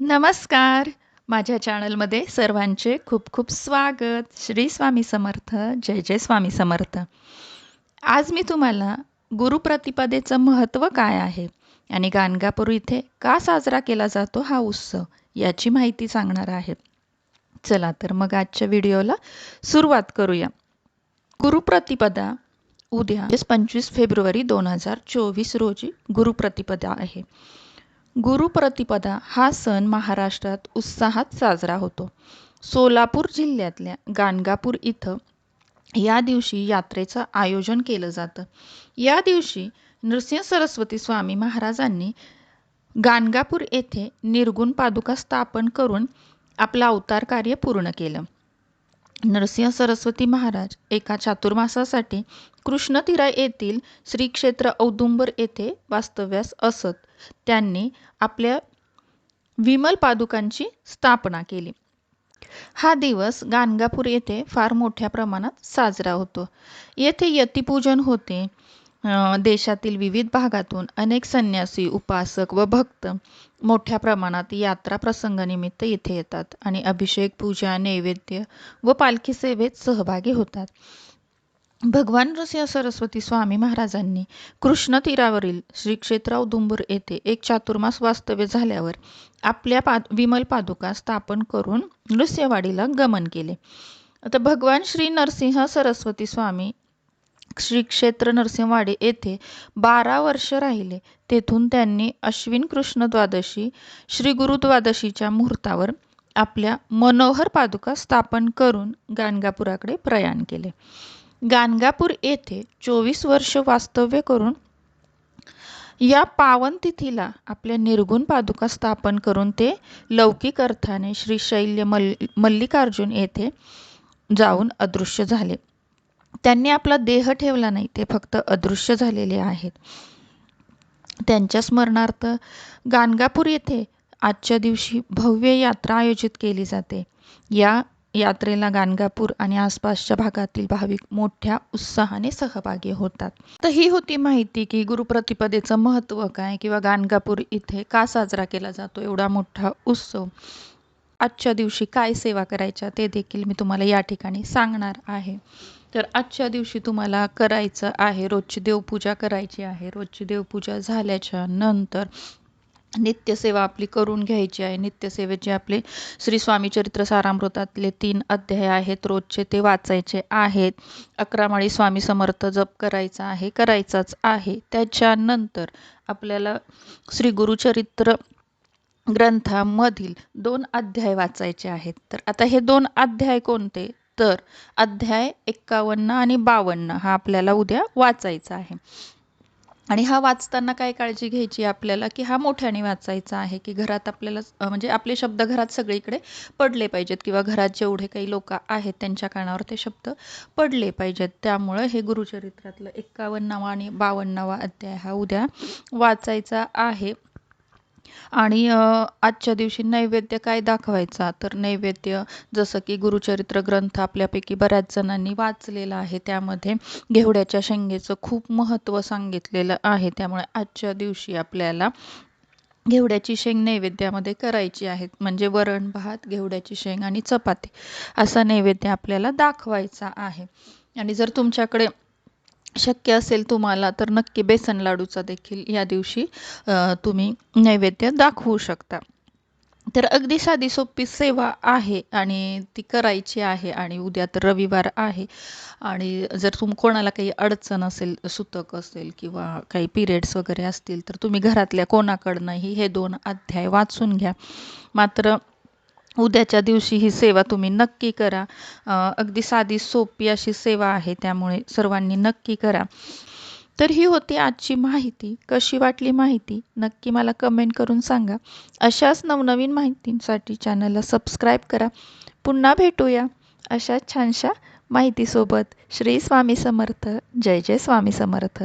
नमस्कार. माझ्या चॅनलमध्ये सर्वांचे खूप खूप स्वागत. श्री स्वामी समर्थ जय जय स्वामी समर्थ. आज मी तुम्हाला गुरुप्रतिपदेचं महत्त्व काय आहे आणि गाणगापूर इथे का साजरा केला जातो हा उत्सव याची माहिती सांगणार आहे. चला तर मग आजच्या व्हिडिओला सुरुवात करूया. गुरुप्रतिपदा उद्या पंचवीस फेब्रुवारी दोन हजार चोवीस रोजी गुरुप्रतिपदा आहे. गुरुप्रतिपदा हा सण महाराष्ट्रात उत्साहात साजरा होतो. सोलापूर जिल्ह्यातल्या गाणगापूर इथं या दिवशी यात्रेचं आयोजन केलं जातं. या दिवशी नृसिंह सरस्वती स्वामी महाराजांनी गाणगापूर येथे निर्गुण पादुका स्थापन करून आपलं अवतार कार्य पूर्ण केलं. नरसिंह सरस्वती महाराज एका चातुर्मासासाठी कृष्णतीरा येथील श्री क्षेत्र औदुंबर येथे वास्तव्यास असत. त्यांनी आपल्या विमल पादुकांची स्थापना केली. हा दिवस गाणगापूर येथे फार मोठ्या प्रमाणात साजरा होतो. येथे यतिपूजन होते. देशातील विविध भागातून अनेक संन्यासी उपासक व भक्त मोठ्या प्रमाणात यात्रा प्रसंगानिमित्त इथे येतात आणि अभिषेक पूजा नैवेद्य व पालखी सेवेत सहभागी होतात. भगवान नृसिंह सरस्वती स्वामी महाराजांनी कृष्ण तीरावरील श्री क्षेत्र औदुंबूर येथे एक चातुर्मास वास्तव्य झाल्यावर आपल्या पाद विमल पादुका स्थापन करून नृसिंहवाडीला गमन केले. आता भगवान श्री नरसिंह सरस्वती स्वामी श्री क्षेत्र नरसिंहवाडी येथे बारा वर्ष राहिले. तेथून त्यांनी अश्विन कृष्ण द्वादशी श्री गुरुद्वादशीच्या मुहूर्तावर आपल्या मनोहर पादुका स्थापन करून गाणगापुराकडे प्रयाण केले. गाणगापूर येथे चोवीस वर्ष वास्तव्य करून या पावन तिथीला आपल्या निर्गुण पादुका स्थापन करून ते लौकिक अर्थाने श्री शैल्य मल्लिकार्जुन येथे जाऊन अदृश्य झाले. त्यांनी आपला देह ठेवला नाही ते फक्त अदृश्य झालेले आहेत. त्यांच्या स्मरणार्थ गाणगापूर येथे आजच्या दिवशी भव्य यात्रा आयोजित केली जाते. या यात्रेला गाणगापूर आणि आसपासच्या भागातील भाविक मोठ्या उत्साहाने सहभागी होतात. तर ही होती माहिती की गुरुप्रतिपदेचं महत्त्व काय किंवा गाणगापूर इथे का साजरा केला जातो एवढा मोठा उत्सव. आजच्या दिवशी काय सेवा करायच्या ते देखील मी तुम्हाला या ठिकाणी सांगणार आहे. तर आजच्या दिवशी तुम्हाला करायचं आहे रोजची देवपूजा करायची आहे. रोजची देवपूजा झाल्याच्यानंतर नित्यसेवा आपली करून घ्यायची आहे. नित्यसेवेचे आपले श्री स्वामी चरित्र सारामृतातले तीन अध्याय आहेत. रोजचे ते वाचायचे आहेत. अकरा माळी स्वामी समर्थ जप करायचा आहे करायचाच आहे. त्याच्यानंतर आपल्याला श्री गुरुचरित्र ग्रंथामधील दोन अध्याय वाचायचे आहेत. तर आता हे दोन अध्याय कोणते? तर अध्याय एक्कावन्न आणि बावन्न हा आपल्याला उद्या वाचायचा आहे. आणि हा वाचताना काय काळजी घ्यायची आपल्याला? की हा मोठ्याने वाचायचा आहे की घरात आपल्याला म्हणजे आपले शब्द घरात सगळीकडे पडले पाहिजेत किंवा घरात जेवढे काही लोक आहेत त्यांच्या कानावर ते शब्द पडले पाहिजेत. त्यामुळं हे गुरुचरित्रातलं एक्कावन्नावा आणि बावन्नावा अध्याय हा उद्या वाचायचा आहे. आणि आजच्या दिवशी नैवेद्य काय दाखवायचा? तर नैवेद्य जसं की गुरुचरित्र ग्रंथ आपल्यापैकी बऱ्याच जणांनी वाचलेला आहे. त्यामध्ये घेवड्याच्या शेंगेचं खूप महत्त्व सांगितलेलं आहे. त्यामुळे आजच्या दिवशी आपल्याला घेवड्याची शेंग नैवेद्यामध्ये करायची आहे. म्हणजे वरण भात घेवड्याची शेंग आणि चपाती असा नैवेद्य आपल्याला दाखवायचा आहे. आणि जर तुमच्याकडे शक्य असेल तुम्हाला तर नक्की बेसन लाडूचा देखील या दिवशी तुम्ही नैवेद्य दाखवू शकता. तर अगदी साधी सोपी सेवा आहे आणि ती करायची आहे आणि उद्या तर रविवार आहे. आणि जर तुम कोणाला काही अडचण असेल सुतक असेल किंवा काही पिरियड्स वगैरे असतील तर तुम्ही घरातल्या कोणाकडनंही हे दोन अध्याय वाचून घ्या. मात्र उद्याच्या दिवशी ही सेवा तुम्ही नक्की करा. अगदी साधी सोपी अशी सेवा आहे त्यामुळे सर्वांनी नक्की करा. तर ही होती आजची माहिती. कशी वाटली माहिती नक्की मला कमेंट करून सांगा. अशाच नवनवीन माहितींसाठी चॅनलला सबस्क्राईब करा. पुन्हा भेटूया अशा छानशा माहितीसोबत. श्री स्वामी समर्थ. जय जय स्वामी समर्थ.